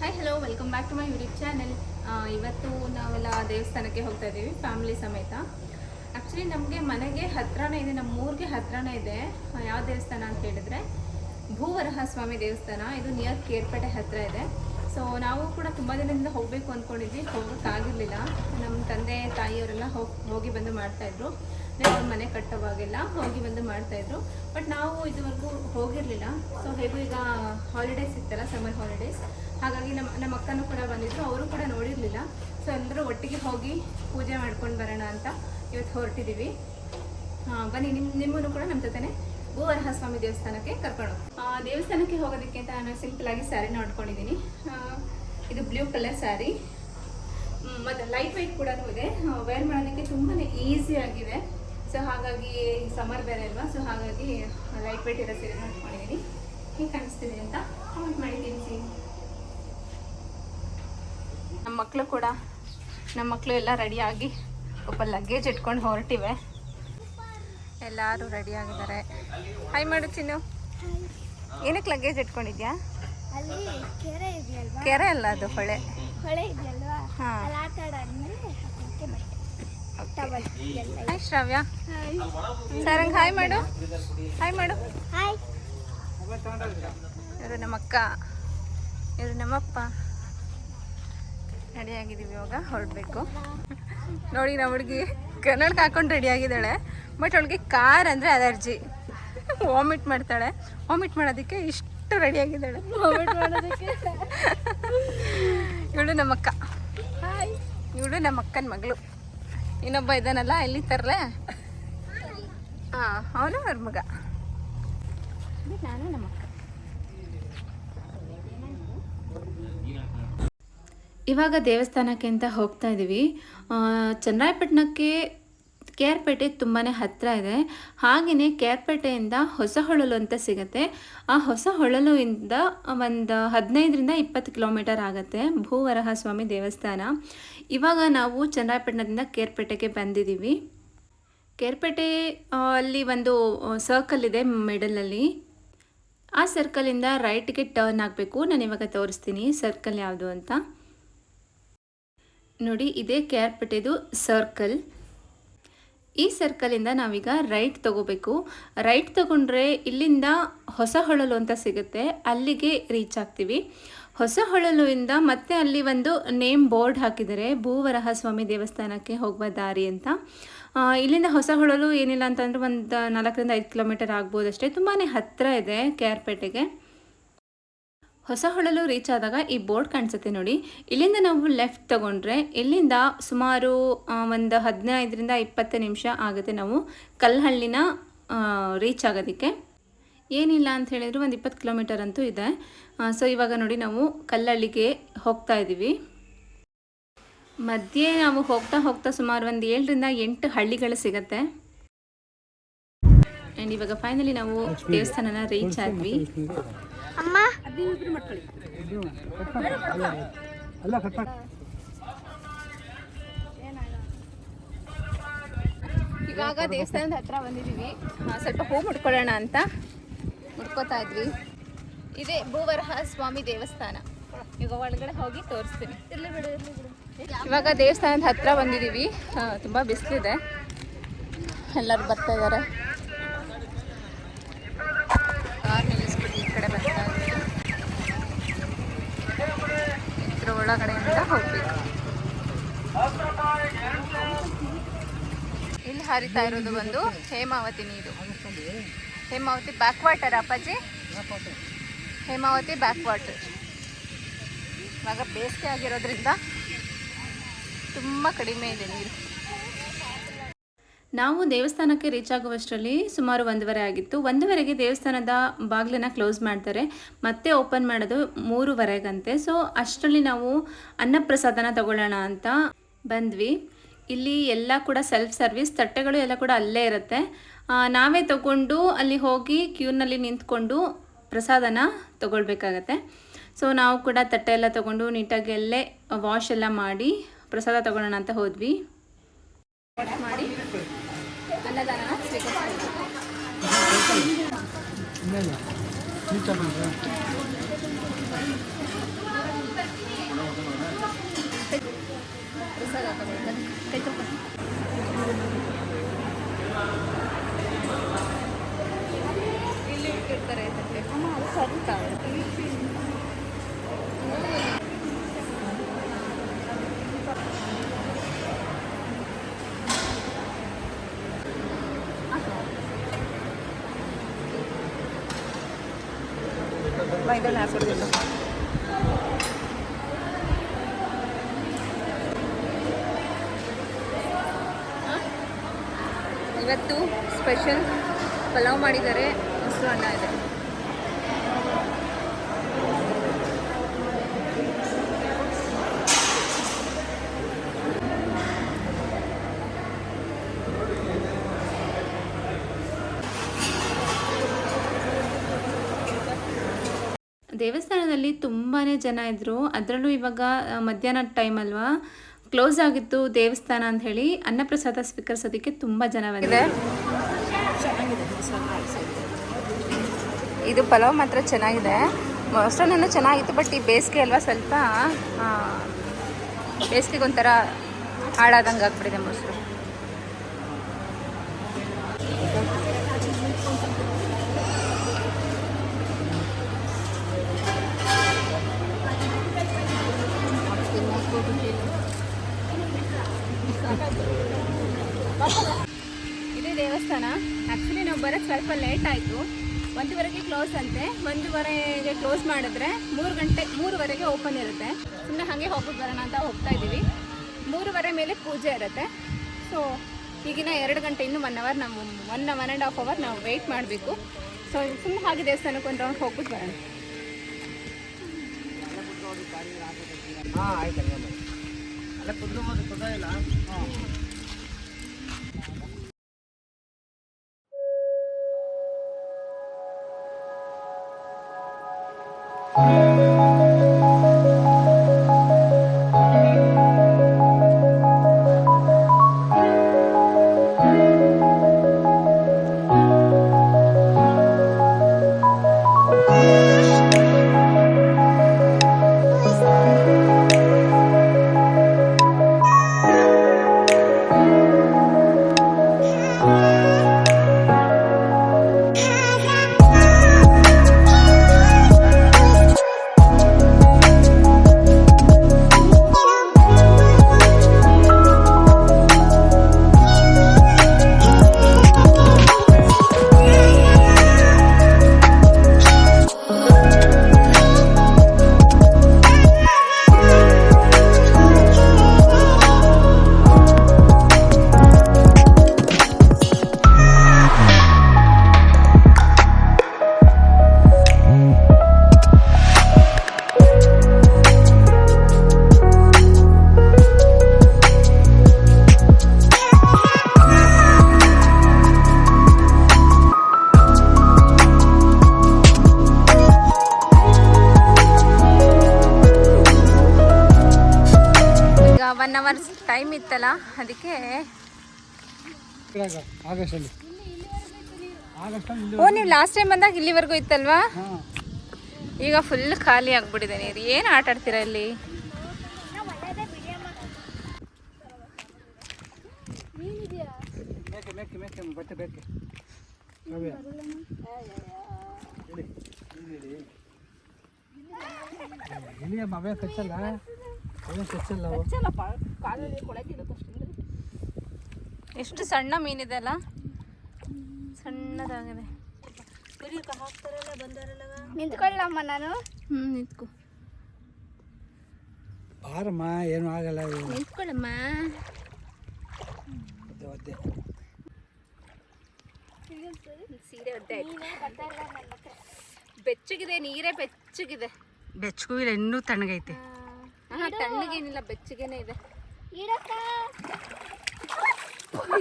Hi hello welcome back to my YouTube channel ಇವತ್ತು ನಾವೆಲ್ಲ ದೇವಸ್ಥಾನಕ್ಕೆ ಹೋಗ್ತಾ ಇದ್ದೀವಿ ಫ್ಯಾಮಿಲಿ ಸಮೇತ. ಆ್ಯಕ್ಚುಲಿ ನಮಗೆ ಮನೆಗೆ ಹತ್ರನೇ ಇದೆ, ನಮ್ಮ ಊರಿಗೆ ಹತ್ರನೇ ಇದೆ ಯಾವ ದೇವಸ್ಥಾನ ಅಂತ ಹೇಳಿದ್ರೆ, ಭೂವರಹ ಸ್ವಾಮಿ ದೇವಸ್ಥಾನ. ಇದು ನಿಯರ್ ಕೇರ್ಪೇಟೆ ಹತ್ರ ಇದೆ. ಸೊ ನಾವು ಕೂಡ ತುಂಬ ದಿನದಿಂದ ಹೋಗಬೇಕು ಅಂದ್ಕೊಂಡಿದ್ವಿ ಹೋಗೋಕ್ಕಾಗಿರಲಿಲ್ಲ. ನಮ್ಮ ತಂದೆ, ತಾಯಿಯವರೆಲ್ಲ ಹೋಗಿ ಹೋಗಿ ಬಂದು ಮಾಡ್ತಾಯಿದ್ರು ಅವ್ರ ಮನೆ ಕಟ್ಟೋವಾಗೆಲ್ಲ ಹೋಗಿ ಬಂದು ಮಾಡ್ತಾ ಇದ್ರು ಬಟ್ ನಾವು ಇದುವರೆಗೂ ಹೋಗಿರಲಿಲ್ಲ. ಸೊ ಹೇಗೂ ಈಗ ಹಾಲಿಡೇಸ್ ಇತ್ತಲ್ಲ ಸಮ್ಮರ್ ಹಾಲಿಡೇಸ್ ಹಾಗಾಗಿ ನಮ್ಮ ನಮ್ಮ ಅಕ್ಕನೂ ಕೂಡ ಬಂದಿದ್ರು. ಅವರು ಕೂಡ ನೋಡಿರಲಿಲ್ಲ. ಸೊ ಎಲ್ಲರೂ ಒಟ್ಟಿಗೆ ಹೋಗಿ ಪೂಜೆ ಮಾಡ್ಕೊಂಡು ಬರೋಣ ಅಂತ ಇವತ್ತು ಹೊರಟಿದ್ದೀವಿ ಬನ್ನಿ ನಿಮ್ಮ ನಿಮ್ಮನ್ನು ಕೂಡ ನಮ್ಮ ಜೊತೆನೆ ಭೂವರಹಸ್ವಾಮಿ ದೇವಸ್ಥಾನಕ್ಕೆ ಕರ್ಕೊಂಡು ಆ, ದೇವಸ್ಥಾನಕ್ಕೆ ಹೋಗೋದಕ್ಕೆ ಅಂತ ನಾನು ಸಿಂಪಲ್ ಆಗಿ ಸ್ಯಾರಿ ನೋಡ್ಕೊಂಡಿದ್ದೀನಿ. ಇದು ಬ್ಲೂ ಕಲರ್ ಸ್ಯಾರಿ ಮತ್ತು ಲೈಟ್ ವೆಯ್ಟ್ ಕೂಡ ಇದೆ ವೇರ್ ಮಾಡೋದಕ್ಕೆ ತುಂಬಾ ಆಗಿದೆ. ಸೊ ಹಾಗಾಗಿ ಸಮರ್ ಬೇರೆ ಅಲ್ವಾ? ಸೊ ಹಾಗಾಗಿ ಲೈಟ್ ವೇಟ್ ಇರೋ ಸೀರೆ ನೋಡ್ಕೊಂಡಿದ್ದೀನಿ ಹೇಗೆ ಕಾಣಿಸ್ತಿದೆ ಅಂತ ಕಮೆಂಟ್ ಮಾಡಿ ತಿಳಿಸಿ. ನಮ್ಮ ಮಕ್ಕಳು ಕೂಡ ನಮ್ಮ ಮಕ್ಕಳು ಎಲ್ಲ ರೆಡಿಯಾಗಿ ಒಬ್ಬ ಲಗೇಜ್ ಇಟ್ಕೊಂಡು ಹೊರಟಿವೆ. ಎಲ್ಲರೂ ರೆಡಿ ಆಗಿದ್ದಾರೆ. ಹಾಯ್ ಮಾಡು ಚಿನ್ನು. ಏನಕ್ಕೆ ಲಗೇಜ್ ಇಟ್ಕೊಂಡಿದ್ಯಾ? ಅಲ್ಲಿ ಕೆರೆ ಇದೆಯಲ್ವಾ? ಕೆರೆ ಅಲ್ಲ ಅದು ಹೊಳೆ. ಹೊಳೆ ಇದೆಯಲ್ವಾ? ಹಾ. ಅಲ್ಲಿ ಆಟ ಆಡಾದ್ಮೇಲೆ ಹಾಕೋಕೆ ಬಟ್ಟೆ ಟವಲ್ ಎಲ್ಲ hi Shravya hi Sarang hi ಮಾಡು ಹಾಯ್ ಮಾಡು ಹಾಯ್ ಇವರು ನಮ್ಮ ಅಕ್ಕ. ಇವರು ನಮ್ಮಪ್ಪ ರೆಡಿ ಆಗಿದ್ದೀವಿ ಇವಾಗ ಹೊರಡಬೇಕು. ನೋಡಿ ನಮ್ಮ ಹುಡುಗಿ ಕನ್ನಡಕ್ಕೆ ಹಾಕೊಂಡು ರೆಡಿ ಆಗಿದ್ದಾಳೆ. ಬಟ್ ಅವಳಿಗೆ ಕಾರ್ ಅಂದರೆ ಅಲರ್ಜಿ ವಾಮಿಟ್ ಮಾಡ್ತಾಳೆ. ವಾಮಿಟ್ ಮಾಡೋದಕ್ಕೆ ಇಷ್ಟು ರೆಡಿ ಆಗಿದ್ದಾಳೆ. ಇವಳು ನಮ್ಮಕ್ಕ ಹಾಯ್ ಇವಳು ನಮ್ಮ ಅಕ್ಕನ ಮಗಳು. ಇನ್ನೊಬ್ಬ ಇದ್ದಾನಲ್ಲ ಎಲ್ಲಿ ತರಲೆ? ಹಾಂ ಅವನು ಅವ್ರ ಮಗ. ಇವಾಗ ದೇವಸ್ಥಾನಕ್ಕೆ ಅಂತ ಹೋಗ್ತಾ ಇದ್ದೀವಿ ಚನ್ನರಾಯಪಟ್ಟಣಕ್ಕೆ ಕೆ ಆರ್ ಪೇಟೆ ತುಂಬಾ ಹತ್ತಿರ ಇದೆ. ಹಾಗೆಯೇ ಕೆ ಆರ್ ಪೇಟೆಯಿಂದ ಹೊಸ ಹೊಳಲು ಅಂತ ಸಿಗುತ್ತೆ. ಆ ಹೊಸ ಹೊಳಲುವಿಂದ ಒಂದು ಹದಿನೈದರಿಂದ ಇಪ್ಪತ್ತು ಕಿಲೋಮೀಟರ್ ಆಗುತ್ತೆ ಭೂವರಹ ಸ್ವಾಮಿ ದೇವಸ್ಥಾನ. ಇವಾಗ ನಾವು ಚನ್ನರಾಯಪಟ್ಟಣದಿಂದ ಕೇರ್ಪೇಟೆಗೆ ಬಂದಿದ್ದೀವಿ. ಕೇರ್ಪೇಟೆ ಅಲ್ಲಿ ಒಂದು ಸರ್ಕಲ್ ಇದೆ ಮಿಡಲಲ್ಲಿ ಆ ಸರ್ಕಲಿಂದ ರೈಟ್ಗೆ ಟರ್ನ್ ಆಗಬೇಕು. ನಾನು ಇವಾಗ ತೋರಿಸ್ತೀನಿ ಸರ್ಕಲ್ ಯಾವುದು ಅಂತ. ನೋಡಿ, ಇದೇ ಕೇರ್ಪೇಟೆದು ಸರ್ಕಲ್ ಈ ಸರ್ಕಲಿಂದ ನಾವೀಗ ರೈಟ್ ತಗೋಬೇಕು. ರೈಟ್ ತಗೊಂಡ್ರೆ ಇಲ್ಲಿಂದ ಹೊಸ ಹೊಳಲು ಅಂತ ಸಿಗುತ್ತೆ. ಅಲ್ಲಿಗೆ ರೀಚ್ ಆಗ್ತೀವಿ. ಹೊಸ ಹೊಳಲುವಿಂದ ಮತ್ತೆ ಅಲ್ಲಿ ಒಂದು ನೇಮ್ ಬೋರ್ಡ್ ಹಾಕಿದರೆ ಭೂವರಹ ಸ್ವಾಮಿ ದೇವಸ್ಥಾನಕ್ಕೆ ಹೋಗುವ ದಾರಿ ಅಂತ. ಇಲ್ಲಿಂದ ಹೊಸ ಹೊಳಲು ಏನಿಲ್ಲ ಅಂತಂದರೆ ಒಂದು ನಾಲ್ಕರಿಂದ ಐದು ಕಿಲೋಮೀಟರ್ ಆಗ್ಬೋದು ಅಷ್ಟೇ ತುಂಬಾ ಹತ್ತಿರ ಇದೆ ಕೇರ್ಪೇಟೆಗೆ ಹೊಸ ಹೊಳಲು ರೀಚ್ ಆದಾಗ ಈ ಬೋರ್ಡ್ ಕಾಣಿಸುತ್ತೆ ನೋಡಿ. ಇಲ್ಲಿಂದ ನಾವು ಲೆಫ್ಟ್ ತಗೊಂಡ್ರೆ ಇಲ್ಲಿಂದ ಸುಮಾರು ಒಂದು ಹದಿನೈದರಿಂದ ಇಪ್ಪತ್ತು ನಿಮಿಷ ಆಗುತ್ತೆ ನಾವು ಕಲ್ಲಹಳ್ಳಿನ ರೀಚ್ ಆಗೋದಕ್ಕೆ. ಏನಿಲ್ಲ ಅಂತ ಹೇಳಿದ್ರು ಒಂದು ಇಪ್ಪತ್ತು ಕಿಲೋಮೀಟರ್ ಅಂತೂ ಇದೆ. ಸೊ ಇವಾಗ ನೋಡಿ ನಾವು ಕಲ್ಲಹಳ್ಳಿಗೆ ಹೋಗ್ತಾ ಇದ್ದೀವಿ. ಮಧ್ಯೆ ನಾವು ಹೋಗ್ತಾ ಹೋಗ್ತಾ ಸುಮಾರು ಒಂದು ಏಳರಿಂದ ಎಂಟು ಹಳ್ಳಿಗಳು ಸಿಗತ್ತೆ. ಆ್ಯಂಡ್ ಇವಾಗ ಫೈನಲಿ ನಾವು ದೇವಸ್ಥಾನನ ರೀಚ್ ಆದ್ವಿ. ಅಮ್ಮ? ಇವಾಗ ದೇವಸ್ಥಾನದ ಹತ್ರ ಬಂದಿದ್ದೀವಿ. ಸ್ವಲ್ಪ ಹೂ ಮುಡ್ಕೊಳ್ಳೋಣ ಅಂತ ಮುಡ್ಕೋತಾ ಇದ್ವಿ. ಇದೇ ಭೂವರಹ ಸ್ವಾಮಿ ದೇವಸ್ಥಾನ. ಈಗ ಒಳಗಡೆ ಹೋಗಿ ತೋರಿಸ್ತೀನಿ. ಇರ್ಲಿ ಬಿಡು ಇರ್ಲಿ ಇವಾಗ ದೇವಸ್ಥಾನದ ಹತ್ರ ಬಂದಿದ್ದೀವಿ. ತುಂಬಾ ತುಂಬ ಬಿಸಿಲಿದೆ. ಎಲ್ಲರೂ ಬರ್ತಾ ಇದ್ದಾರೆ ಕಾರ್ ನಿಲ್ಲಿಸ್ಬಿಟ್ಟು ಈ ಕಡೆ ಬರ್ತಾ ಇದ್ದೀವಿ ಇದ್ರ ಒಳಗಡೆಯಿಂದ ಹೋಗ್ಬೇಕು ಇಲ್ಲಿ ಹರಿತಾ ಇರೋದು ಬಂದು ಹೇಮಾವತಿ ನೀರು. ಹೇಮಾವತಿ ಬ್ಯಾಕ್ ವಾಟರ್ ಅಪ್ಪಾಜಿ. ಹೇಮಾವತಿ ಬ್ಯಾಕ್ ವಾಟರ್ ಇವಾಗ ಬೇಸಿಗೆ ಆಗಿರೋದ್ರಿಂದ ತುಂಬ ಕಡಿಮೆ ಇದೆ ನೀರು. ನಾವು ದೇವಸ್ಥಾನಕ್ಕೆ ರೀಚ್ ಆಗುವಷ್ಟರಲ್ಲಿ ಸುಮಾರು ಒಂದೂವರೆ ಆಗಿತ್ತು. ಒಂದೂವರೆಗೆ ದೇವಸ್ಥಾನದ ಬಾಗಿಲನ್ನ ಕ್ಲೋಸ್ ಮಾಡ್ತಾರೆ. ಮತ್ತೆ ಓಪನ್ ಮಾಡೋದು ಮೂರುವರೆಗಂತೆ. ಸೊ ಅಷ್ಟರಲ್ಲಿ ನಾವು ಅನ್ನಪ್ರಸಾದನ ತಗೊಳ್ಳೋಣ ಅಂತ ಬಂದ್ವಿ. ಇಲ್ಲಿ ಎಲ್ಲ ಕೂಡ ಸೆಲ್ಫ್ ಸರ್ವಿಸ್ ತಟ್ಟೆಗಳು ಎಲ್ಲ ಕೂಡ ಅಲ್ಲೇ ಇರುತ್ತೆ. ನಾವೇ ತಗೊಂಡು ಅಲ್ಲಿ ಹೋಗಿ ಕ್ಯೂನಲ್ಲಿ ನಿಂತ್ಕೊಂಡು ಪ್ರಸಾದನ ತಗೊಳ್ಬೇಕಾಗತ್ತೆ. ಸೊ ನಾವು ಕೂಡ ತಟ್ಟೆ ಎಲ್ಲ ತಗೊಂಡು ನೀಟಾಗಿ ಅಲ್ಲೇ ವಾಶ್ ಎಲ್ಲ ಮಾಡಿ ಪ್ರಸಾದ ತಗೊಳ್ಳೋಣ ಅಂತ ಹೋದ್ವಿ. ಮಾಡಿ ಅನ್ನದಾನ ಇಲ್ಲಿ ಇಟ್ಟಿರ್ತಾರೆ ಅಮ್ಮ ಅದು ಸರಿತಾವೆ ഭയങ്കര ആസ്വദിക്കുന്നു ಸ್ಪೆಷಲ್ ಪಲಾವ್ ಮಾಡಿದ್ದಾರೆ. ಮೊಸರು ಅನ್ನ ಇದೆ. ದೇವಸ್ಥಾನದಲ್ಲಿ ತುಂಬಾ ಜನ ಇದ್ದರು ಅದರಲ್ಲೂ ಇವಾಗ ಮಧ್ಯಾಹ್ನ ಟೈಮ್ ಅಲ್ವಾ? ಕ್ಲೋಸ್ ಆಗಿತ್ತು ದೇವಸ್ಥಾನ ಅಂತ ಹೇಳಿ ಅನ್ನಪ್ರಸಾದ ಸ್ವೀಕರಿಸೋದಕ್ಕೆ ತುಂಬ ಜನ ಬಂದಿದೆ ಇದು ಪಲಾವ್ ಮಾತ್ರ ಚೆನ್ನಾಗಿದೆ. ಮೊಸರನ್ನ ಚೆನ್ನಾಗಿತ್ತು, ಬಟ್ ಈ ಬೇಸಿಗೆ ಅಲ್ವಾ ಸ್ವಲ್ಪ ಬೇಸಿಗೆಗೆ ಒಂಥರ ಹಾಳಾದಂಗೆ ಆಗ್ಬಿಟ್ಟಿದೆ ಮೊಸರು ಇದೇ ದೇವಸ್ಥಾನ. ಆ್ಯಕ್ಚುಲಿ ನಾವು ಬರೋಕ್ಕೆ ಸ್ವಲ್ಪ ಲೇಟ್ ಆಯಿತು. ಒಂದುವರೆಗೆ ಕ್ಲೋಸ್ ಅಂತೆ. ಒಂದುವರೆಗೆ ಕ್ಲೋಸ್ ಮಾಡಿದ್ರೆ ಮೂರು ಗಂಟೆ ಮೂರುವರೆಗೆ ಓಪನ್ ಇರುತ್ತೆ. ಸುಮ್ಮನೆ ಹಾಗೆ ಹೋಗ್ಬಿಟ್ಟು ಬರೋಣ ಅಂತ ಹೋಗ್ತಾ ಇದ್ದೀವಿ. ಮೂರುವರೆ ಮೇಲೆ ಪೂಜೆ ಇರುತ್ತೆ. ಸೊ ಈಗಿನ ಎರಡು ಗಂಟೆ ಇನ್ನೂ ಒನ್ ಅವರ್ ನಾವು one one and half hour ನಾವು ವೆಯ್ಟ್ ಮಾಡಬೇಕು. ಸೊ ಸುಮ್ಮನೆ ಹಾಗೆ ದೇವಸ್ಥಾನಕ್ಕೆ ಒಂದು ರೌಂಡ್ ಹೋಗ್ಬಿಟ್ಟು ಬರೋಣ. ಹಾಂ ಆಯ್ತು ಅಲ್ಲ ಕುದ್ದು ಹೋದ್ರೆ ಇಲ್ಲ ಹಾಂ ಟೈಮ್ ಇತ್ತಲ್ಲ ಅದಕ್ಕೆ ಓ ನೀವು ಲಾಸ್ಟ್ ಟೈಮ್ ಬಂದಾಗ ಇಲ್ಲಿವರೆಗೂ ಇತ್ತಲ್ವಾ? ಈಗ ಫುಲ್ ಖಾಲಿ ಆಗ್ಬಿಟ್ಟಿದೆ ನೀರು. ಏನು ಆಟ ಆಡ್ತೀರಾ ಇಲ್ಲಿ? ಬಟ್ಟೆ ಕಚ್ಚಲ್ಲ? ಕಚ್ಚಲ್ಲ ಅವು ಎಷ್ಟು ಸಣ್ಣ ಮೀನಿದೆ ಅಲ್ಲ? ಸಣ್ಣದಾಗಿದೆ. ನಿಂತ್ಕೊಳ್ಳಮ್ಮ ನಾನು. ಹ್ಞೂ ನಿಂತ್ಕೊ. ಬಾರಮ್ಮ ಏನು ಆಗಲ್ಲ. ನಿಂತ್ಕೊಳ್ಳಮ್ಮ. ಒದ್ದೆ ಒದ್ದೆ. ಸೀರೆ ಒದ್ದೆ. ಆಯ್ತು ಬೆಚ್ಚಗಿದೆ ನೀರೇ ಬೆಚ್ಚಗಿದೆ. ಬೆಚ್ಚಗೂ ಇಲ್ಲ ಇನ್ನೂ ತಣ್ಣಗೈತೆ. ಹಾಂ ತಣ್ಣಗೇನಿಲ್ಲ ಬೆಚ್ಚಗೇನೆ ಇದೆ.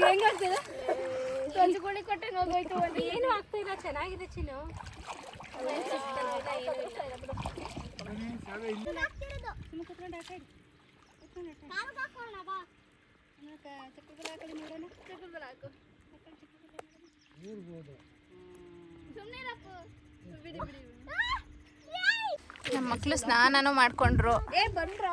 ಹೆಂಗಾಗ್ತದೆ ಕೊಟ್ಟೆ ಹೋಗೋಯ್ತು ಏನು ಆಗ್ತಾ ಇಲ್ಲ ಚೆನ್ನಾಗಿದೆ ಚಿನ್ನು. ನಮ್ಮ ಮಕ್ಕಳು ಸ್ನಾನನೂ ಮಾಡ್ಕೊಂಡ್ರು ಏ ಬಂದ್ರ.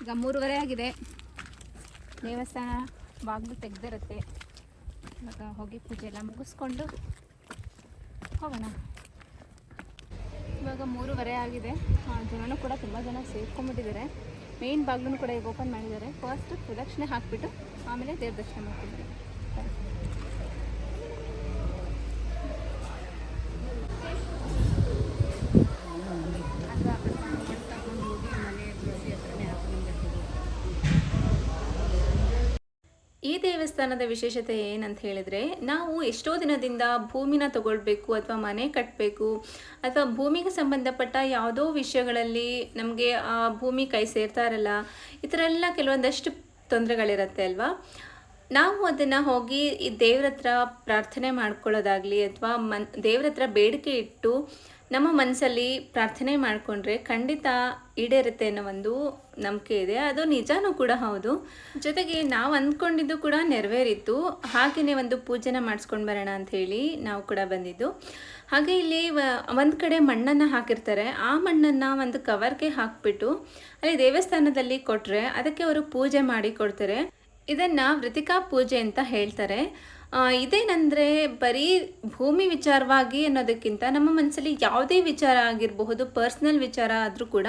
ಈಗ ಮೂರುವರೆ ಆಗಿದೆ ದೇವಸ್ಥಾನ ಬಾಗಿಲು ತೆಗೆದಿರುತ್ತೆ. ಇವಾಗ ಹೋಗಿ ಪೂಜೆ ಎಲ್ಲ ಮುಗಿಸ್ಕೊಂಡು ಹೋಗೋಣ. ಇವಾಗ ಮೂರುವರೆ ಆಗಿದೆ. ಜನನೂ ಕೂಡ ತುಂಬ ಜನ ಸೇರ್ಕೊಂಡ್ಬಿಟ್ಟಿದ್ದಾರೆ. ಮೇನ್ ಬಾಗಿಲು ಕೂಡ ಈಗ ಓಪನ್ ಮಾಡಿದ್ದಾರೆ. ಫಸ್ಟ್ ಪ್ರದಕ್ಷಿಣೆ ಹಾಕಿಬಿಟ್ಟು ಆಮೇಲೆ ದೇವ್ರ ದರ್ಶನ ಮಾಡ್ತಿದ್ದಾರೆ. ದೇವಸ್ಥಾನದ ವಿಶೇಷತೆ ಏನಂತ ಹೇಳಿದ್ರೆ, ನಾವು ಎಷ್ಟೋ ದಿನದಿಂದ ಭೂಮಿನ ತಗೊಳ್ಬೇಕು ಅಥವಾ ಮನೆ ಕಟ್ಟಬೇಕು ಅಥವಾ ಭೂಮಿಗೆ ಸಂಬಂಧಪಟ್ಟ ಯಾವುದೋ ವಿಷಯಗಳಲ್ಲಿ ನಮಗೆ ಆ ಭೂಮಿ ಕೈ ಸೇರ್ತಾ ಇರಲ್ಲ ಈ ಥರ ಎಲ್ಲ ಕೆಲವೊಂದಷ್ಟು ತೊಂದರೆಗಳಿರುತ್ತೆ ಅಲ್ವಾ? ನಾವು ಅದನ್ನು ಹೋಗಿ ಈ ದೇವ್ರ ಹತ್ರ ಪ್ರಾರ್ಥನೆ ಮಾಡ್ಕೊಳ್ಳೋದಾಗಲಿ ಅಥವಾ ಮನ್ ದೇವ್ರ ಹತ್ರ ಬೇಡಿಕೆ ಇಟ್ಟು ನಮ್ಮ ಮನಸ್ಸಲ್ಲಿ ಪ್ರಾರ್ಥನೆ ಮಾಡಿಕೊಂಡ್ರೆ ಖಂಡಿತ ಈಡೇರುತ್ತೆ ಅನ್ನೋ ಒಂದು ನಂಬಿಕೆ ಇದೆ. ಅದು ನಿಜಾನೂ ಕೂಡ ಹೌದು. ಜೊತೆಗೆ ನಾವು ಅಂದ್ಕೊಂಡಿದ್ದು ಕೂಡ ನೆರವೇರಿತ್ತು. ಹಾಗೆಯೇ ಒಂದು ಪೂಜೆನ ಮಾಡಿಸ್ಕೊಂಡು ಬರೋಣ ಹೇಳಿ ನಾವು ಕೂಡ ಬಂದಿದ್ದು. ಹಾಗೆ ಇಲ್ಲಿ ಒಂದು ಕಡೆ ಮಣ್ಣನ್ನು ಹಾಕಿರ್ತಾರೆ. ಆ ಮಣ್ಣನ್ನು ಒಂದು ಕವರ್ಗೆ ಹಾಕ್ಬಿಟ್ಟು ಅಲ್ಲಿ ದೇವಸ್ಥಾನದಲ್ಲಿ ಕೊಟ್ಟರೆ ಅದಕ್ಕೆ ಅವರು ಪೂಜೆ ಮಾಡಿ ಕೊಡ್ತಾರೆ. ಇದನ್ನ ವೃತಿಕಾ ಪೂಜೆ ಅಂತ ಹೇಳ್ತಾರೆ. ಇದೇನಂದ್ರೆ ಬರೀ ಭೂಮಿ ವಿಚಾರವಾಗಿ ಅನ್ನೋದಕ್ಕಿಂತ ನಮ್ಮ ಮನಸ್ಸಲ್ಲಿ ಯಾವುದೇ ವಿಚಾರ ಆಗಿರಬಹುದು, ಪರ್ಸ್ನಲ್ ವಿಚಾರ ಆದರೂ ಕೂಡ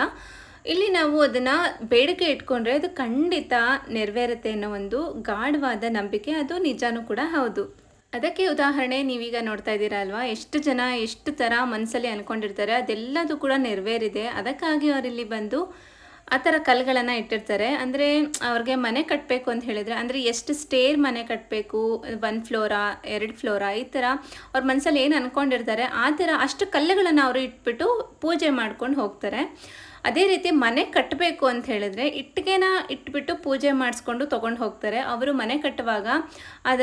ಇಲ್ಲಿ ನಾವು ಅದನ್ನು ಬೇಡಿಕೆ ಇಟ್ಕೊಂಡ್ರೆ ಅದು ಖಂಡಿತ ನೆರವೇರುತ್ತೆ ಅನ್ನೋ ಒಂದು ಗಾಢವಾದ ನಂಬಿಕೆ, ಅದು ನಿಜಾನೂ ಕೂಡ ಹೌದು. ಅದಕ್ಕೆ ಉದಾಹರಣೆ ನೀವೀಗ ನೋಡ್ತಾ ಇದ್ದೀರಾ ಅಲ್ವಾ? ಎಷ್ಟು ಜನ ಎಷ್ಟು ಥರ ಮನಸ್ಸಲ್ಲಿ ಅಂದ್ಕೊಂಡಿರ್ತಾರೆ ಅದೆಲ್ಲದೂ ಕೂಡ ನೆರವೇರಿದೆ. ಅದಕ್ಕಾಗಿ ಅವರಿಲ್ಲಿ ಬಂದು ಆ ಥರ ಕಲ್ಗಳನ್ನು ಇಟ್ಟಿರ್ತಾರೆ. ಅಂದರೆ ಅವ್ರಿಗೆ ಮನೆ ಕಟ್ಟಬೇಕು ಅಂತ ಹೇಳಿದರೆ, ಅಂದರೆ ಎಷ್ಟು ಸ್ಟೇರ್ ಮನೆ ಕಟ್ಟಬೇಕು ಒಂದು ಫ್ಲೋರಾ ಎರಡು ಫ್ಲೋರಾ ಈ ಥರ ಅವ್ರ ಮನಸ್ಸಲ್ಲಿ ಏನು ಅಂದ್ಕೊಂಡಿರ್ತಾರೆ ಆ ಥರ ಅಷ್ಟು ಕಲ್ಲುಗಳನ್ನು ಅವರು ಇಟ್ಬಿಟ್ಟು ಪೂಜೆ ಮಾಡ್ಕೊಂಡು ಹೋಗ್ತಾರೆ. ಅದೇ ರೀತಿ ಮನೆ ಕಟ್ಟಬೇಕು ಅಂತ ಹೇಳಿದ್ರೆ ಇಟ್ಟಿಗೆನ ಇಟ್ಬಿಟ್ಟು ಪೂಜೆ ಮಾಡಿಸ್ಕೊಂಡು ತೊಗೊಂಡು ಹೋಗ್ತಾರೆ. ಅವರು ಮನೆ ಕಟ್ಟುವಾಗ ಅದ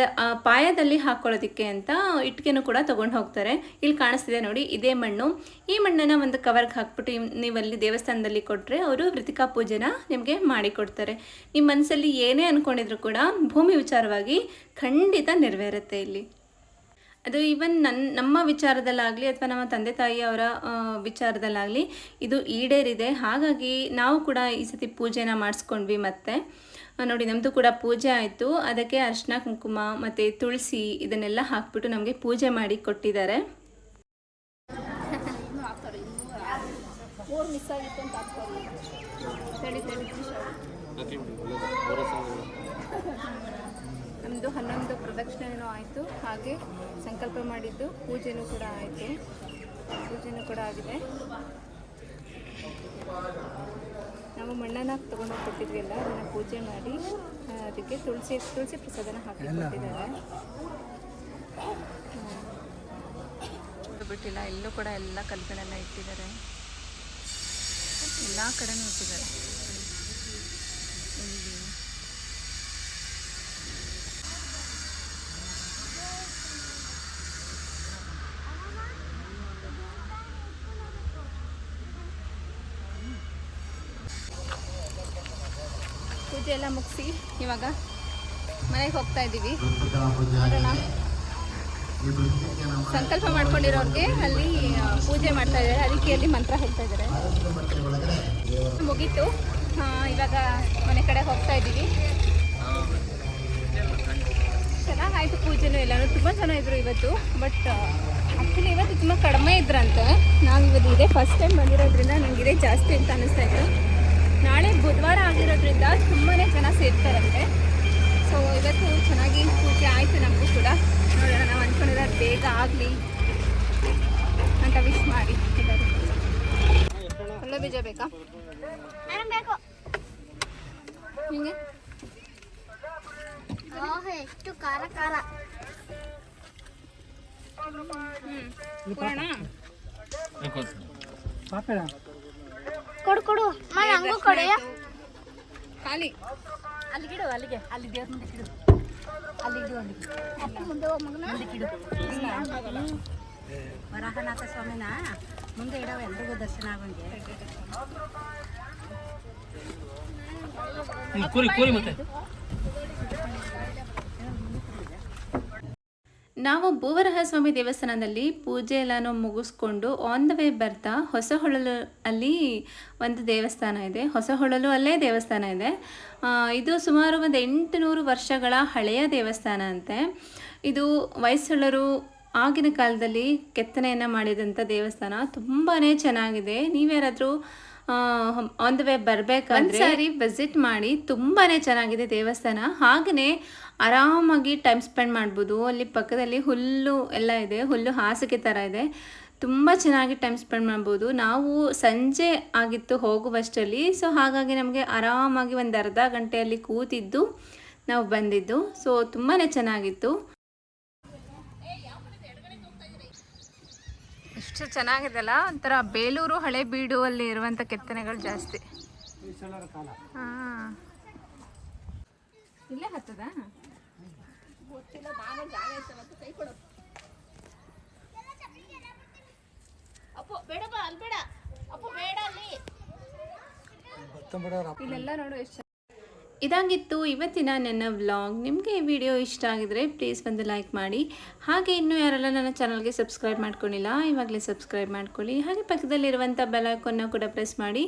ಪಾಯದಲ್ಲಿ ಹಾಕ್ಕೊಳ್ಳೋದಕ್ಕೆ ಅಂತ ಇಟ್ಟಿಗೆನೂ ಕೂಡ ತೊಗೊಂಡು ಹೋಗ್ತಾರೆ. ಇಲ್ಲಿ ಕಾಣಿಸ್ತಿದೆ ನೋಡಿ, ಇದೇ ಮಣ್ಣು. ಈ ಮಣ್ಣನ್ನು ಒಂದು ಕವರ್ಗೆ ಹಾಕ್ಬಿಟ್ಟು ನೀವಲ್ಲಿ ದೇವಸ್ಥಾನದಲ್ಲಿ ಕೊಟ್ಟರೆ ಅವರು ವೃತಿಕಾ ಪೂಜೆನ ನಿಮಗೆ ಮಾಡಿಕೊಡ್ತಾರೆ ನಿಮ್ಮ ಮನಸ್ಸಲ್ಲಿ ಏನೇ ಅಂದ್ಕೊಂಡಿದ್ರು ಕೂಡ ಭೂಮಿ ವಿಚಾರವಾಗಿ ಖಂಡಿತ ನೆರವೇರುತ್ತೆ ಇಲ್ಲಿ. ಅದು ಈವನ್ ನನ್ನ ನಮ್ಮ ವಿಚಾರದಲ್ಲಾಗಲಿ ಅಥವಾ ನಮ್ಮ ತಂದೆ ತಾಯಿಯವರ ವಿಚಾರದಲ್ಲಾಗಲಿ ಇದು ಈಡೇರಿದೆ. ಹಾಗಾಗಿ ನಾವು ಕೂಡ ಈ ಸತಿ ಪೂಜೆನ ಮಾಡಿಸ್ಕೊಂಡ್ವಿ ಮತ್ತೆ. ನೋಡಿ ನಮ್ಮದು ಕೂಡ ಪೂಜೆ ಆಯಿತು. ಅದಕ್ಕೆ ಅರಿಶಿನ ಕುಂಕುಮ ಮತ್ತು ತುಳಸಿ ಇದನ್ನೆಲ್ಲ ಹಾಕ್ಬಿಟ್ಟು ನಮಗೆ ಪೂಜೆ ಮಾಡಿ ಕೊಟ್ಟಿದ್ದಾರೆ. ನಮ್ಮದು ಹನ್ನೊಂದು ಪ್ರದಕ್ಷಿಣೆನೂ ಆಯಿತು. ಹಾಗೆ ಸಂಕಲ್ಪ ಮಾಡಿದ್ದು ಪೂಜೆನೂ ಕೂಡ ಆಯಿತು. ಪೂಜೆನೂ ಕೂಡ ಆಗಿದೆ. ನಾವು ಮಣ್ಣನ್ನು ತಗೊಂಡು ಕೊಟ್ಟಿದ್ವಿ ಅಲ್ಲ ಅದನ್ನು ಪೂಜೆ ಮಾಡಿ ಅದಕ್ಕೆ ತುಳಸಿ ತುಳಸಿ ಪ್ರಸಾದನ ಹಾಕಿ ಕೊಟ್ಟಿದ್ದಾರೆ. ಬಿಟ್ಟಿಲ್ಲ ಎಲ್ಲೂ ಕೂಡ ಎಲ್ಲ ಕಲ್ಲುಗಳೆಲ್ಲ ಇಟ್ಟಿದ್ದಾರೆ. ಎಲ್ಲ ಕಡೆನೂ ಇಟ್ಟಿದ್ದಾರೆ ಇಲ್ಲಿ ಪೂಜೆ ಎಲ್ಲ ಮುಗಿಸಿ ಇವಾಗ ಮನೆಗೆ ಹೋಗ್ತಾ ಇದ್ದೀವಿ. ನೋಡೋಣ ಸಂಕಲ್ಪ ಮಾಡ್ಕೊಂಡಿರೋರಿಗೆ ಅಲ್ಲಿ ಪೂಜೆ ಮಾಡ್ತಾ ಇದ್ದಾರೆ. ಅದಕ್ಕೆ ಅಲ್ಲಿ ಮಂತ್ರ ಹೇಳ್ತಾ ಇದ್ದಾರೆ. ಮುಗೀತು. ಇವಾಗ ಮನೆ ಕಡೆ ಹೋಗ್ತಾ ಇದ್ದೀವಿ. ಚೆನ್ನಾಗಾಯ್ತು ಪೂಜೆನೂ ಎಲ್ಲನೂ. ತುಂಬ ಜನ ಇದ್ರು ಇವತ್ತು ಬಟ್ ಆ್ಯಕ್ಚುಲಿ ಇವತ್ತು ತುಂಬ ಕಡಿಮೆ ಇದ್ರಂತೆ. ನಾವು ಇವತ್ತು ಇದೇ ಫಸ್ಟ್ ಟೈಮ್ ಬಂದಿರೋದ್ರಿಂದ ನನಗೆ ಇದೇ ಜಾಸ್ತಿ ಅಂತ ಅನಿಸ್ತಾ ಇತ್ತು. ನಾಳೆ ಬುಧವಾರ ಆಗಿರೋದ್ರಿಂದ ತುಂಬಾ ಜನ ಸೇರ್ತಾರಂತೆ. ಸೊ ಇವತ್ತು ಚೆನ್ನಾಗಿ ಪೂಜೆ ಆಯಿತು ನಮಗೂ ಕೂಡ. ನೋಡೋಣ ನಾವು ಅಂದ್ಕೊಂಡಿರೋದು ಬೇಗ ಆಗಲಿ ಅಂತ ವಿಶ್ ಮಾಡಿ ಒಳ್ಳೆ ಬೀಜ ಬೇಕಾ? ಹಿಂಗೆ ಬೇಕು. ನಿಮಗೆ ಓಹ್ ಎಷ್ಟು ಖಾರ ಖಾರ. ಹ್ಞೂ ಕೊಡು ಕೊಡು. ಮನೆ ಹಂಗೂ ಕೊಡಿ ಖಾಲಿ. ಅಲ್ಲಿಗಿಡು ಅಲ್ಲಿಗೆ ಅಲ್ಲಿ ದೇವ್ರ ಮುಂದೆ ಕಿಡು. ಅಲ್ಲಿಗಿಡು ಅಲ್ಲಿಗೆ ಅಪ್ಪ ಮುಂದೆ ಹೋಗ್ ಮಗನ. ಮುಂದೆ ಕಿಡು. ವರಾಹನಾಥ ಸ್ವಾಮಿನ ಮುಂದೆ ಇಡವ ಎಲ್ರಿಗೂ ದರ್ಶನ ಆಗೋಂಗೆ. ಕೂರಿ ಕೂರಿ ಮತ್ತೆ. ನಾವು ಭೂವರಹ ಸ್ವಾಮಿ ದೇವಸ್ಥಾನದಲ್ಲಿ ಪೂಜೆ ಎಲ್ಲನೂ ಮುಗಿಸ್ಕೊಂಡು ಆನ್ ದ ವೇ ಬರ್ತಾ ಹೊಸಹೊಳಲು ಅಲ್ಲಿ ಒಂದು ದೇವಸ್ಥಾನ ಇದೆ. ಹೊಸಹೊಳಲು ಅಲ್ಲೇ ದೇವಸ್ಥಾನ ಇದೆ. ಇದು ಸುಮಾರು ಒಂದು ಎಂಟುನೂರು ವರ್ಷಗಳ ಹಳೆಯ ದೇವಸ್ಥಾನ ಅಂತೆ. ಇದು ವಯಸ್ಸಳರು ಆಗಿನ ಕಾಲದಲ್ಲಿ ಕೆತ್ತನೆಯನ್ನು ಮಾಡಿದಂಥ ದೇವಸ್ಥಾನ. ತುಂಬಾ ಚೆನ್ನಾಗಿದೆ. ನೀವ್ಯಾರಾದರೂ ಆನ್ ದ ವೇ ಬರಬೇಕಂದ್ರೆ ಸರಿ ವಿಸಿಟ್ ಮಾಡಿ ತುಂಬಾನೇ ಚೆನ್ನಾಗಿದೆ ದೇವಸ್ಥಾನ. ಹಾಗೆಯೇ ಆರಾಮಾಗಿ ಟೈಮ್ ಸ್ಪೆಂಡ್ ಮಾಡ್ಬೋದು. ಅಲ್ಲಿ ಪಕ್ಕದಲ್ಲಿ ಹುಲ್ಲು ಎಲ್ಲ ಇದೆ. ಹುಲ್ಲು ಹಾಸಿಗೆ ತರ ಇದೆ. ತುಂಬ ಚೆನ್ನಾಗಿ ಟೈಮ್ ಸ್ಪೆಂಡ್ ಮಾಡ್ಬೋದು. ನಾವು ಸಂಜೆ ಆಗಿತ್ತು ಹೋಗುವಷ್ಟರಲ್ಲಿ ಸೊ ಹಾಗಾಗಿ ನಮಗೆ ಆರಾಮಾಗಿ ಒಂದು ಅರ್ಧ ಗಂಟೆಯಲ್ಲಿ ಕೂತಿದ್ದು ನಾವು ಬಂದಿದ್ದು. ಸೊ ತುಂಬಾ ಚೆನ್ನಾಗಿತ್ತು. ಎಷ್ಟು ಚೆನ್ನಾಗಿದೆಲ್ಲ? ಒಂಥರ ಬೇಲೂರು ಹಳೆ ಬೀಡು ಅಲ್ಲಿ ಇರುವಂಥ ಕೆತ್ತನೆಗಳು ಜಾಸ್ತಿ. ಹೊಯ್ಸಳರ ಕಾಲ ಹಾಂ. ಇಲ್ಲೇ ಹತ್ತದ? ಅಪ್ಪು ಬೇಡ ಬಾ ಅಲ್ಲಿ ಬೇಡ. ಅಪ್ಪು ಬೇಡ ಅಲ್ಲಿ. ಭತ್ತ ಇಲ್ಲೆಲ್ಲ ನೋಡು ಎಷ್ಟು ಇದಾಗಿತ್ತು. ಇವತ್ತಿನ ನನ್ನ ವ್ಲಾಗ್. ನಿಮಗೆ ಈ ವಿಡಿಯೋ ಇಷ್ಟ ಆಗಿದ್ರೆ ಪ್ಲೀಸ್ ಒಂದು ಲೈಕ್ ಮಾಡಿ. ಹಾಗೆ ಇನ್ನೂ ಯಾರೆಲ್ಲ ನನ್ನ ಚಾನಲ್ಗೆ ಸಬ್ಸ್ಕ್ರೈಬ್ ಮಾಡ್ಕೊಂಡಿಲ್ಲ, ಇವಾಗಲೇ ಸಬ್ಸ್ಕ್ರೈಬ್ ಮಾಡ್ಕೊಳ್ಳಿ. ಹಾಗೆ ಪಕ್ಕದಲ್ಲಿರುವಂಥ ಬೆಲಾಕನ್ನು ಕೂಡ ಪ್ರೆಸ್ ಮಾಡಿ.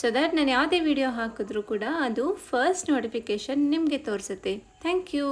ಸೊ ದ್ಯಾಟ್ ನಾನು ಯಾವುದೇ ವಿಡಿಯೋ ಹಾಕಿದ್ರೂ ಕೂಡ ಅದು ಫಸ್ಟ್ ನೋಟಿಫಿಕೇಷನ್ ನಿಮಗೆ ತೋರಿಸುತ್ತೆ. Thank you